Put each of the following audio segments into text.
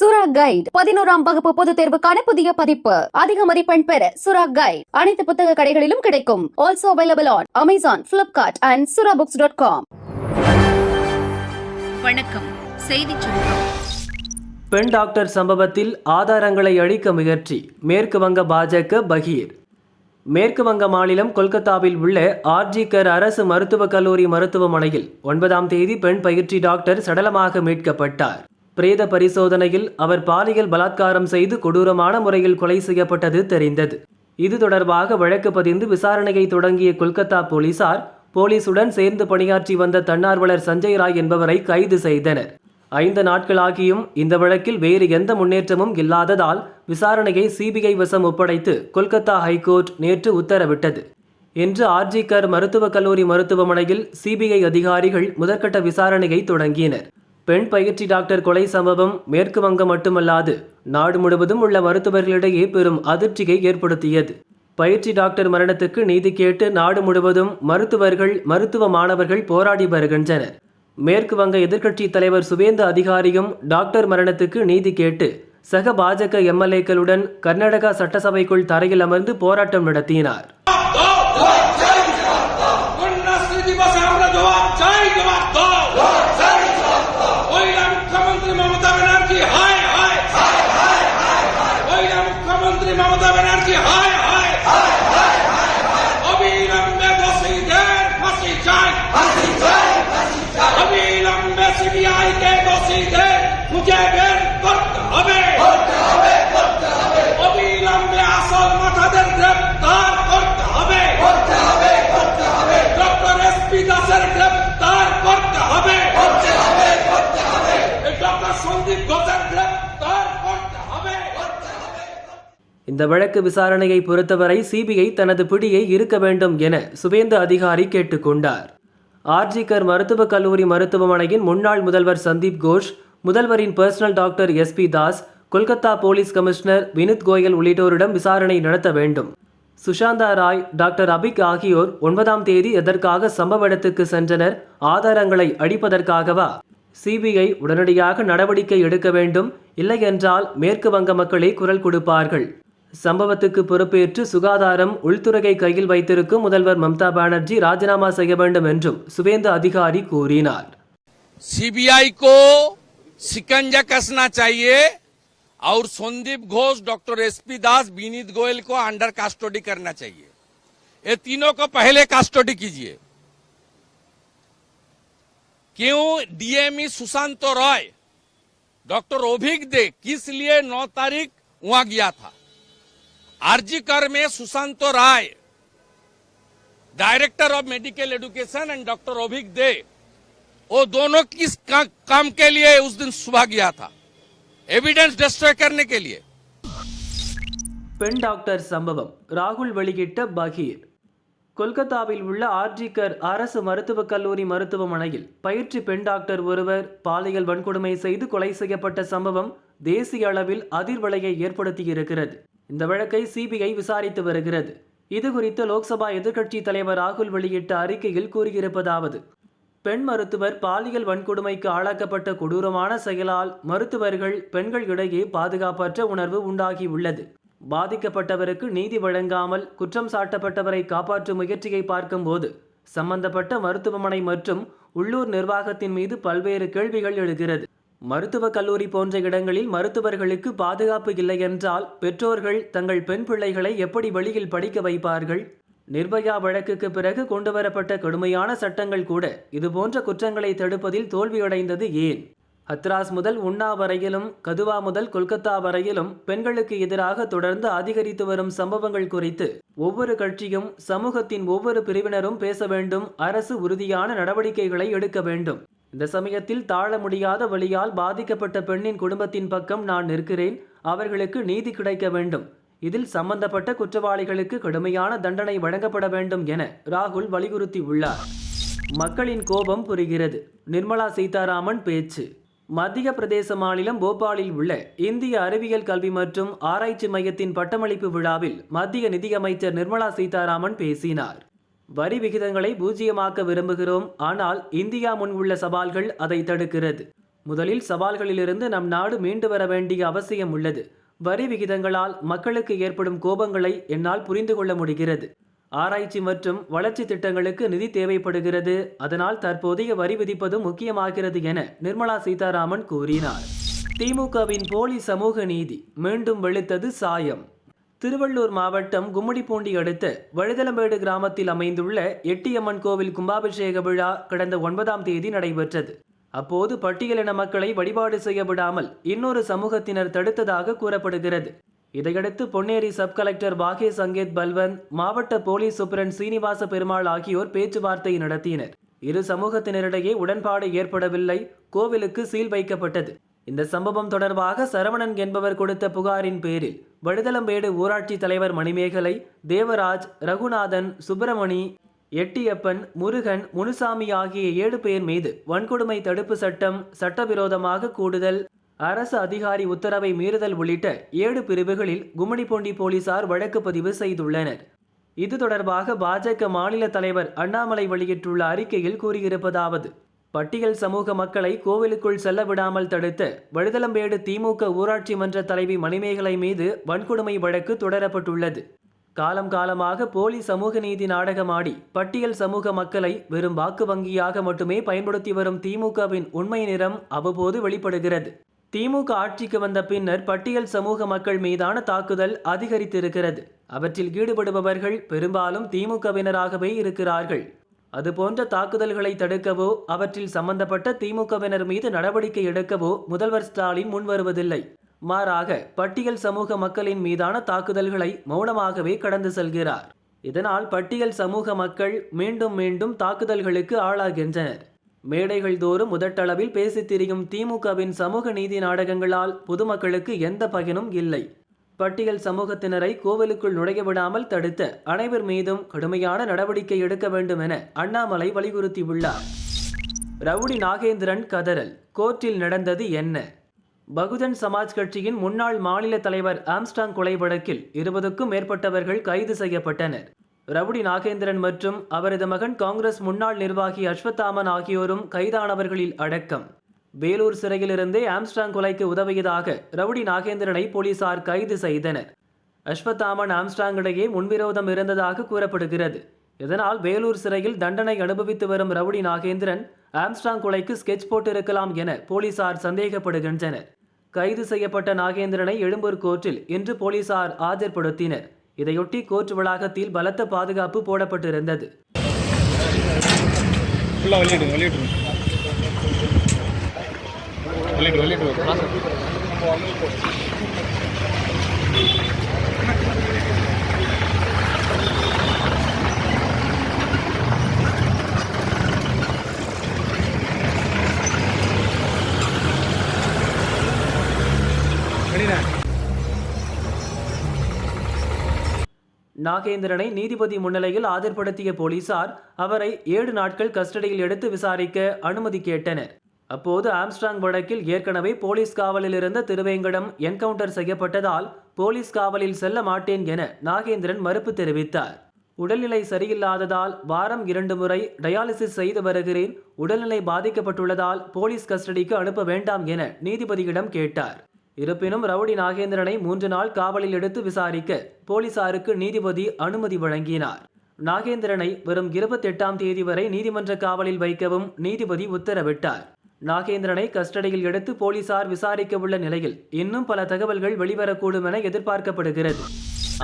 சுரா கைட். பதினோராம் வகுப்பு பொதுத் தேர்வுக்கான புதிய பதிப்பு. அதிக மதிப்பெண் பெற சுரா கைட். அனைத்து புத்தக கடைகளிலும் கிடைக்கும். Also available on Amazon Flipkart and Sura books dot com வணக்கம். செய்திச் சுருக்கம். பெண் டாக்டர் சம்பவத்தில் ஆதாரங்களை அழிக்க முயற்சி. மேற்கு வங்க பாஜக பகீர். மேற்கு வங்க மாநிலம் கொல்கத்தாவில் உள்ள ஆர்ஜிகர் அரசு மருத்துவக் கல்லூரி மருத்துவமனையில் ஒன்பதாம் தேதி பெண் பயிற்சி டாக்டர் சடலமாக மீட்கப்பட்டார். பிரேத பரிசோதனையில் அவர் பாலியல் பலாத்காரம் செய்து கொடூரமான முறையில் கொலை செய்யப்பட்டது தெரிந்தது. இது தொடர்பாக வழக்கு பதிந்து விசாரணையை தொடங்கிய கொல்கத்தா போலீசார் போலீசுடன் சேர்ந்து பணியாற்றி வந்த தன்னார்வலர் சஞ்சய் ராய் என்பவரை கைது செய்தனர். ஐந்து நாட்களாகியும் இந்த வழக்கில் வேறு எந்த முன்னேற்றமும் இல்லாததால் விசாரணையை சிபிஐ வசம் ஒப்படைத்து கொல்கத்தா ஹைகோர்ட் நேற்று உத்தரவிட்டது. இன்று ஆர்ஜிகர் மருத்துவக் கல்லூரி மருத்துவமனையில் சிபிஐ அதிகாரிகள் முதற்கட்ட விசாரணையை தொடங்கினர். பெண் பயிற்சி டாக்டர் கொலை சம்பவம் மேற்கு வங்கம் மட்டுமல்லாது நாடு முழுவதும் உள்ள மருத்துவர்களிடையே பெரும் அதிர்ச்சியை ஏற்படுத்தியது. பயிற்சி டாக்டர் மரணத்துக்கு நீதி கேட்டு நாடு முழுவதும் மருத்துவர்கள் மருத்துவ மாணவர்கள் போராடி வருகின்றனர். மேற்கு வங்க எதிர்க்கட்சி தலைவர் சுவேந்து அதிகாரியும் டாக்டர் மரணத்துக்கு நீதி கேட்டு சக பாஜக எம்எல்ஏக்களுடன் கர்நாடகா சட்டசபைக்குள் தரையில் அமர்ந்து போராட்டம் நடத்தினார். இந்த வழக்கு விசாரணையை பொறுத்தவரை சிபிஐ தனது பிடியை இருக்க வேண்டும் என சுவேந்து அதிகாரி கேட்டுக்கொண்டார். ஆர்ஜிகர் மருத்துவக் கல்லூரி மருத்துவமனையின் முன்னாள் முதல்வர் சந்தீப் கோஷ் முதல்வரின் personal doctor SP Das Kolkata police commissioner Vineet Goyal உள்ளிட்டோரிடம் விசாரணை நடத்த வேண்டும். சுஷாந்தா ராய் டாக்டர் அபிக் ஆகியோர் ஒன்பதாம் தேதி எதற்காக சம்பவ இடத்துக்கு சென்றனர் ஆதாரங்களை அடிப்பதற்காகவா? சிபிஐ உடனடியாக நடவடிக்கை எடுக்க வேண்டும் இல்லையென்றால் மேற்கு வங்க மக்களே குரல் கொடுப்பார்கள் சம்பவத்துக்கு பொறுப்பேற்று சுகாதாரம் உள்துறையை கையில் வைத்திருக்கும் முதல்வர் மம்தா பானர்ஜி ராஜினாமா செய்ய வேண்டும் என்றும் சுவேந்து அதிகாரி கூறினார் सीबीआई को शिकंजा कसना चाहिए और संदीप घोष डॉक्टर एसपी दास विनीत गोयल को अंडर कास्टडी करना चाहिए ये तीनों को पहले कास्टडी कीजिए क्यों डीएमई सुशांत रॉय डॉक्टर ओभिक दे किस लिए नौ तारीख वहां गया था आरजी कर में Sushant Rai director of medical education and doctor Avik De वो दोनों किस का, काम के लिए उस दिन सुबह गया था एविडेंस डिस्ट्रॉय करने के लिए பெண் டாக்டர் சம்பவம் ராகுல் வெளியிட்ட பகீர் கொல்கத்தாவில் உள்ள ஆர்ஜிகர் அரசு மருத்துவக் கல்லூரி மருத்துவமனையில் பயிற்சி பெண் டாக்டர் ஒருவர் பாலியல் வன்கொடுமை செய்து கொலை செய்யப்பட்ட சம்பவம் தேசிய அளவில் அதிர்வலையை ஏற்படுத்தியிருக்கிறது. இந்த வழக்கை சிபிஐ விசாரித்து வருகிறது. இது குறித்து லோக்சபா எதிர்க்கட்சி தலைவர் ராகுல் வெளியிட்ட அறிக்கையில் கூறியிருப்பதாவது பெண் மருத்துவர் பாலியல் வன்கொடுமைக்கு ஆளாக்கப்பட்ட கொடூரமான செயலால் மருத்துவர்கள் பெண்கள் இடையே பாதுகாப்பற்ற உணர்வு உண்டாகியுள்ளது. பாதிக்கப்பட்டவருக்கு நீதி வழங்காமல் குற்றம் சாட்டப்பட்டவரை காப்பாற்றும் முயற்சியை பார்க்கும்போது சம்பந்தப்பட்ட மருத்துவமனை மற்றும் உள்ளூர் நிர்வாகத்தின் மீது பல்வேறு கேள்விகள் எழுகிறது. மருத்துவக் கல்லூரி போன்ற இடங்களில் மருத்துவர்களுக்கு பாதுகாப்பு இல்லை என்றால் பெற்றோர்கள் தங்கள் பெண் பிள்ளைகளை எப்படி வெளியில் படிக்க வைப்பார்கள்? நிர்பயா வழக்குக்கு பிறகு கொண்டுவரப்பட்ட கடுமையான சட்டங்கள் கூட இதுபோன்ற குற்றங்களை தடுப்பதில் தோல்வியடைந்தது ஏன்? ஹத்ராஸ் முதல் உன்னா வரையிலும் கதுவா முதல் கொல்கத்தா வரையிலும் பெண்களுக்கு எதிராக தொடர்ந்து அதிகரித்து வரும் சம்பவங்கள் குறித்து ஒவ்வொரு கட்சியும் சமூகத்தின் ஒவ்வொரு பிரிவினரும் பேச வேண்டும் அரசு உறுதியான நடவடிக்கைகளை எடுக்க வேண்டும். இந்த சமயத்தில் தாழ முடியாத வழியால் பாதிக்கப்பட்ட பெண்ணின் குடும்பத்தின் பக்கம் நான் நிற்கிறேன் அவர்களுக்கு நீதி கிடைக்க வேண்டும். இதில் சம்பந்தப்பட்ட குற்றவாளிகளுக்கு கடுமையான தண்டனை வழங்கப்பட வேண்டும் என ராகுல் வலியுறுத்தியுள்ளார். மக்களின் கோபம் புரிகிறது. நிர்மலா சீதாராமன் பேச்சு. மத்திய பிரதேச மாநிலம் போபாலில் உள்ள இந்திய அறிவியல் கல்வி மற்றும் ஆராய்ச்சி மையத்தின் பட்டமளிப்பு விழாவில் மத்திய நிதியமைச்சர் நிர்மலா சீதாராமன் பேசினார். வரி விகிதங்களை பூஜ்ஜியமாக்க விரும்புகிறோம் ஆனால் இந்தியா முன் உள்ள சவால்கள் அதை தடுக்கிறது. முதலில் சவால்களிலிருந்து நம் நாடு மீண்டு வர வேண்டிய அவசியம் உள்ளது. வரி விகிதங்களால் மக்களுக்கு ஏற்படும் கோபங்களை என்னால் புரிந்து கொள்ள முடிகிறது. ஆராய்ச்சி மற்றும் வளர்ச்சி திட்டங்களுக்கு நிதி தேவைப்படுகிறது. அதனால் தற்போதைய வரி விதிப்பதும் முக்கியமாகிறது என நிர்மலா சீதாராமன் கூறினார். திமுகவின் போலி சமூக நீதி மீண்டும் வெளுத்தது சாயம். திருவள்ளூர் மாவட்டம் கும்மிடிப்பூண்டி அடுத்த வழுதலம்பேடு கிராமத்தில் அமைந்துள்ள எட்டியம்மன் கோவில் கும்பாபிஷேக விழா கடந்த ஒன்பதாம் தேதி நடைபெற்றது. அப்போது பட்டியலின மக்களை வழிபாடு செய்ய விடாமல் இன்னொரு சமூகத்தினர் தடுத்ததாக கூறப்படுகிறது. இதையடுத்து பொன்னேரி சப் கலெக்டர் பாகேஷ் சங்கேத் பல்வந்த் மாவட்ட போலீஸ் சூப்பரண்ட் சீனிவாச பெருமாள் ஆகியோர் பேச்சுவார்த்தை நடத்தினர். இரு சமூகத்தினரிடையே உடன்பாடு ஏற்படவில்லை கோவிலுக்கு சீல் வைக்கப்பட்டது. இந்த சம்பவம் தொடர்பாக சரவணன் என்பவர் கொடுத்த புகாரின் பேரில் வடுதலம்பேடு ஊராட்சி தலைவர் மணிமேகலை தேவராஜ் ரகுநாதன் சுப்பிரமணி எட்டியப்பன் முருகன் முனுசாமி ஆகிய ஏழு பேர் மீது வன்கொடுமை தடுப்பு சட்டம் சட்டவிரோதமாக கூடுதல் அரசு அதிகாரி உத்தரவை மீறுதல் உள்ளிட்ட ஏழு பிரிவுகளில் கும்மிடிப்பூண்டி போலீசார் வழக்கு பதிவு செய்துள்ளனர். இது தொடர்பாக பாஜக மாநில தலைவர் அண்ணாமலை வெளியிட்டுள்ள அறிக்கையில் கூறியிருப்பதாவது பட்டியல் சமூக மக்களை கோவிலுக்குள் செல்ல விடாமல் தடுத்த வழுதலம்பேடு திமுக ஊராட்சி மன்ற தலைவி மணிமேகலை மீது வன்கொடுமை வழக்கு தொடரப்பட்டுள்ளது. காலம் காலமாக போலி சமூக நீதி நாடகமாடி பட்டியல் சமூக மக்களை வெறும் வாக்கு வங்கியாக மட்டுமே பயன்படுத்தி வரும் திமுகவின் உண்மை நிறம் அவ்வப்போது வெளிப்படுகிறது. திமுக ஆட்சிக்கு வந்த பின்னர் பட்டியல் சமூக மக்கள் மீதான தாக்குதல் அதிகரித்திருக்கிறது. அவற்றில் ஈடுபடுபவர்கள் பெரும்பாலும் திமுகவினராகவே இருக்கிறார்கள். அதுபோன்ற தாக்குதல்களை தடுக்கவோ அவற்றில் சம்பந்தப்பட்ட திமுகவினர் மீது நடவடிக்கை எடுக்கவோ முதல்வர் ஸ்டாலின் முன்வருவதில்லை. மாறாக பட்டியல் சமூக மக்களின் மீதான தாக்குதல்களை மௌனமாகவே கடந்து செல்கிறார். இதனால் பட்டியல் சமூக மக்கள் மீண்டும் மீண்டும் தாக்குதல்களுக்கு ஆளாகின்றனர். மேடைகள் தோறும் முதட்டளவில் பேசித் திரியும் திமுகவின் சமூக நீதி நாடகங்களால் பொதுமக்களுக்கு எந்த பயனும் இல்லை. பட்டியல் சமூகத்தினரை கோவிலுக்குள் நுழைய விடாமல் தடுத்த அனைவர் மீதும் கடுமையான நடவடிக்கை எடுக்க வேண்டும் என அண்ணாமலை வலியுறுத்தியுள்ளார். ரவுடி நாகேந்திரன் கதறல். கோர்ட்டில் நடந்தது என்ன? பகுஜன் சமாஜ் கட்சியின் முன்னாள் மாநில தலைவர் ஆம்ஸ்டாங் கொலை வழக்கில் இருபதுக்கும் மேற்பட்டவர்கள் கைது செய்யப்பட்டனர். ரவுடி நாகேந்திரன் மற்றும் அவரது மகன் காங்கிரஸ் முன்னாள் நிர்வாகி அஸ்வத்தாமன் ஆகியோரும் கைதானவர்களில் அடக்கம். வேலூர் சிறையிலிருந்தே ஆம்ஸ்டாங் கொலைக்கு உதவியதாக ரவுடி நாகேந்திரனை போலீசார் கைது செய்தனர். அஸ்வத்தாமன் ஆம்ஸ்டாங் இடையே முன்விரோதம் இருந்ததாக கூறப்படுகிறது. இதனால் வேலூர் சிறையில் தண்டனை அனுபவித்து வரும் ரவுடி நாகேந்திரன் ஆம்ஸ்டாங் கொலைக்கு ஸ்கெட்ச் போட்டிருக்கலாம் என போலீசார் சந்தேகப்படுகின்றனர். கைது செய்யப்பட்ட நாகேந்திரனை எழும்பூர் கோர்ட்டில் இன்று போலீசார் ஆஜர்படுத்தினர். இதையொட்டி கோர்ட் வளாகத்தில் பலத்த பாதுகாப்பு போடப்பட்டிருந்தது. ஃபுல்லாக வெளியிடுங்க நாகேந்திரனை நீதிபதி முன்னிலையில் ஆஜர்படுத்திய போலீசார் அவரை ஏழு நாட்கள் கஸ்டடியில் எடுத்து விசாரிக்க அனுமதி கேட்டனர். அப்போது ஆம்ஸ்ட்ராங் வழக்கில் ஏற்கனவே போலீஸ் காவலில் இருந்த திருவேங்கடம் என்கவுண்டர் செய்யப்பட்டதால் போலீஸ் காவலில் செல்ல மாட்டேன் என நாகேந்திரன் மறுப்பு தெரிவித்தார். உடல்நிலை சரியில்லாததால் வாரம் இரண்டு முறை டயாலிசிஸ் செய்து வருகிறேன். உடல்நிலை பாதிக்கப்பட்டுள்ளதால் போலீஸ் கஸ்டடிக்கு அனுப்ப வேண்டாம் என நீதிபதியிடம் கேட்டார். இருப்பினும் ரவுடி நாகேந்திரனை மூன்று நாள் காவலில் எடுத்து விசாரிக்க போலீசாருக்கு நீதிபதி அனுமதி வழங்கினார். நாகேந்திரனை வரும் இருபத்தெட்டாம் தேதி வரை நீதிமன்ற காவலில் வைக்கவும் நீதிபதி உத்தரவிட்டார். நாகேந்திரனை கஸ்டடியில் எடுத்து போலீசார் விசாரிக்க உள்ள நிலையில் இன்னும் பல தகவல்கள் வெளிவரக்கூடும் என எதிர்பார்க்கப்படுகிறது.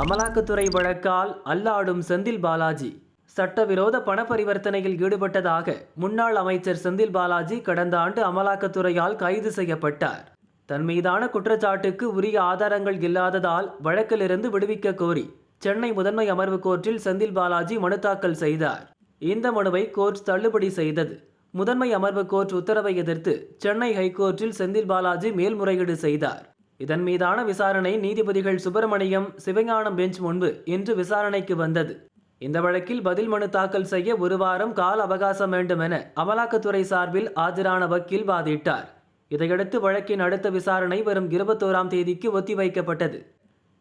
அமலாக்கத்துறை வழக்கால் அல்லாடும் செந்தில் பாலாஜி. சட்டவிரோத பண பரிவர்த்தனையில் ஈடுபட்டதாக முன்னாள் அமைச்சர் செந்தில் பாலாஜி கடந்த ஆண்டு அமலாக்கத்துறையால் கைது செய்யப்பட்டார். தன் மீதான குற்றச்சாட்டுக்கு உரிய ஆதாரங்கள் இல்லாததால் வழக்கிலிருந்து விடுவிக்க கோரி சென்னை முதன்மை அமர்வு கோர்ட்டில் செந்தில் பாலாஜி மனு தாக்கல் செய்தார். இந்த மனுவை கோர்ட் தள்ளுபடி செய்தது. முதன்மை அமர்வு கோர்ட் உத்தரவை எதிர்த்து சென்னை ஹைகோர்ட்டில் செந்தில் பாலாஜி மேல்முறையீடு செய்தார். இதன் மீதான விசாரணை நீதிபதிகள் சுப்பிரமணியம் சிவஞானம் பெஞ்ச் முன்பு இன்று விசாரணைக்கு வந்தது. இந்த வழக்கில் பதில் மனு தாக்கல் செய்ய ஒரு வாரம் கால அவகாசம் வேண்டும் என அமலாக்கத்துறை சார்பில் ஆஜரான வக்கீல் வாதிட்டார். இதையடுத்து வழக்கின் அடுத்த விசாரணை வரும் இருபத்தோராம் தேதிக்கு ஒத்திவைக்கப்பட்டது.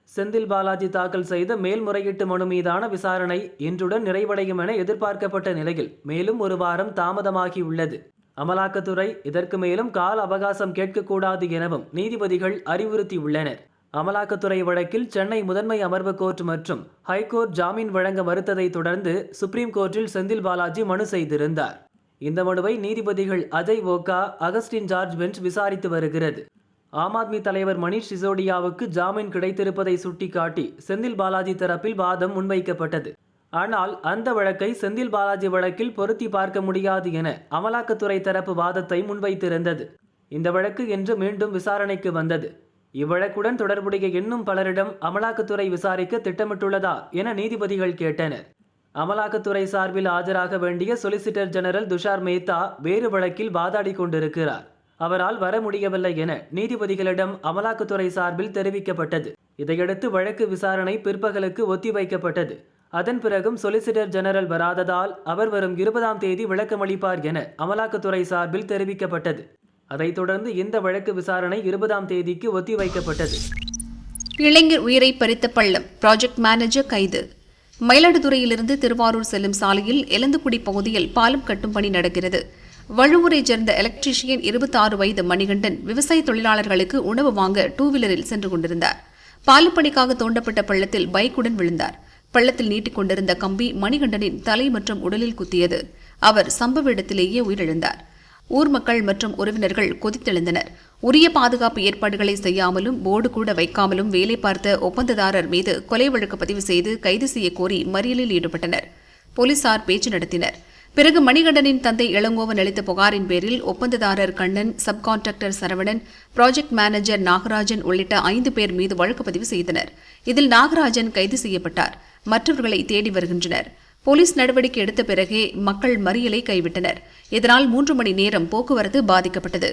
செந்தில் பாலாஜி தாக்கல் செய்த மேல்முறையீட்டு மனு மீதான விசாரணை இன்றுடன் நிறைவடையும் என எதிர்பார்க்கப்பட்ட நிலையில் மேலும் ஒரு வாரம் தாமதமாகியுள்ளது. அமலாக்கத்துறை இதற்கு மேலும் கால அவகாசம் கேட்கக்கூடாது எனவும் நீதிபதிகள் அறிவுறுத்தியுள்ளனர். அமலாக்கத்துறை வழக்கில் சென்னை முதன்மை அமர்வு கோர்ட் மற்றும் ஹைகோர்ட் ஜாமீன் வழங்க மறுத்ததை தொடர்ந்து சுப்ரீம் கோர்ட்டில் செந்தில் பாலாஜி மனு செய்திருந்தார். இந்த மனுவை நீதிபதிகள் Ajay Oka Augustine George bench விசாரித்து வருகிறது. ஆம் ஆத்மி தலைவர் மணிஷ் சிசோடியாவுக்கு ஜாமீன் கிடைத்திருப்பதை சுட்டிக்காட்டி செந்தில் பாலாஜி தரப்பில் வாதம் முன்வைக்கப்பட்டது. ஆனால் அந்த வழக்கை செந்தில் பாலாஜி வழக்கில் பொருத்தி பார்க்க முடியாது என அமலாக்கத்துறை தரப்பு வாதத்தை முன்வைத்திருந்தது. இந்த வழக்கு இன்று மீண்டும் விசாரணைக்கு வந்தது. இவ்வழக்குடன் தொடர்புடைய இன்னும் பலரிடம் அமலாக்கத்துறை விசாரிக்க திட்டமிட்டுள்ளதா என நீதிபதிகள் கேட்டனர். அமலாக்கத்துறை சார்பில் ஆஜராக வேண்டிய சொலிசிட்டர் ஜெனரல் துஷார் மேத்தா வேறு வழக்கில் வாதாடி கொண்டிருக்கிறார். அவரால் வர முடியவில்லை என நீதிபதிகளிடம் அமலாக்கத்துறை சார்பில் தெரிவிக்கப்பட்டது. இதையடுத்து வழக்கு விசாரணை பிற்பகலுக்கு ஒத்திவைக்கப்பட்டது. அதன் பிறகும் சொலிசிட்டர் ஜெனரல் வராததால் அவர் வரும் இருபதாம் தேதி விளக்கமளிப்பார் என அமலாக்கத்துறை சார்பில் தெரிவிக்கப்பட்டது. அதைத் தொடர்ந்து இந்த வழக்கு விசாரணை இருபதாம் தேதிக்கு ஒத்திவைக்கப்பட்டது. இளைஞர் உயிரை பறித்த பள்ளம். ப்ராஜெக்ட் மேனேஜர் கைது. மயிலாடுதுறையிலிருந்து திருவாரூர் செல்லும் சாலையில் எலந்துக்குடி பகுதியில் பாலம் கட்டும் பணி நடக்கிறது. வழுவூரைச் சேர்ந்த எலக்ட்ரீஷியன் 26 வயது மணிகண்டன் விவசாய தொழிலாளர்களுக்கு உணவு வாங்க டூ வீலரில் சென்று கொண்டிருந்தார். பாலப்பணிக்காக தோண்டப்பட்ட பள்ளத்தில் பைக்குடன் விழுந்தார். பள்ளத்தில் நீட்டிக் கொண்டிருந்த கம்பி மணிகண்டனின் தலை மற்றும் உடலில் குத்தியது. அவர் சம்பவ இடத்திலேயே உயிரிழந்தார். ஊர் மக்கள் மற்றும் உறவினர்கள் கொதித்தெழுந்தனர். உரிய பாதுகாப்பு ஏற்பாடுகளை செய்யாமலும் போர்டு கூட வைக்காமலும் வேலை பார்த்த ஒப்பந்ததாரர் மீது கொலை வழக்கு பதிவு செய்து கைது செய்ய கோரி மறியலில் ஈடுபட்டனர். போலீசார் பேச்சு நடத்தினர். பிறகு மணிகண்டனின் தந்தை இளங்கோவன் அளித்த புகாரின் பேரில் ஒப்பந்ததாரர் Kannan subcontractor Saravanan project manager Nagarajan உள்ளிட்ட ஐந்து பேர் மீது வழக்கு பதிவு செய்தனர். இதில் நாகராஜன் கைது செய்யப்பட்டார். மற்றவர்களை தேடி வருகின்றனர். போலீஸ் நடவடிக்கை எடுத்த பிறகே மக்கள் மறியலை கைவிட்டனர். இதனால் மூன்று மணி நேரம் போக்குவரத்து பாதிக்கப்பட்டது.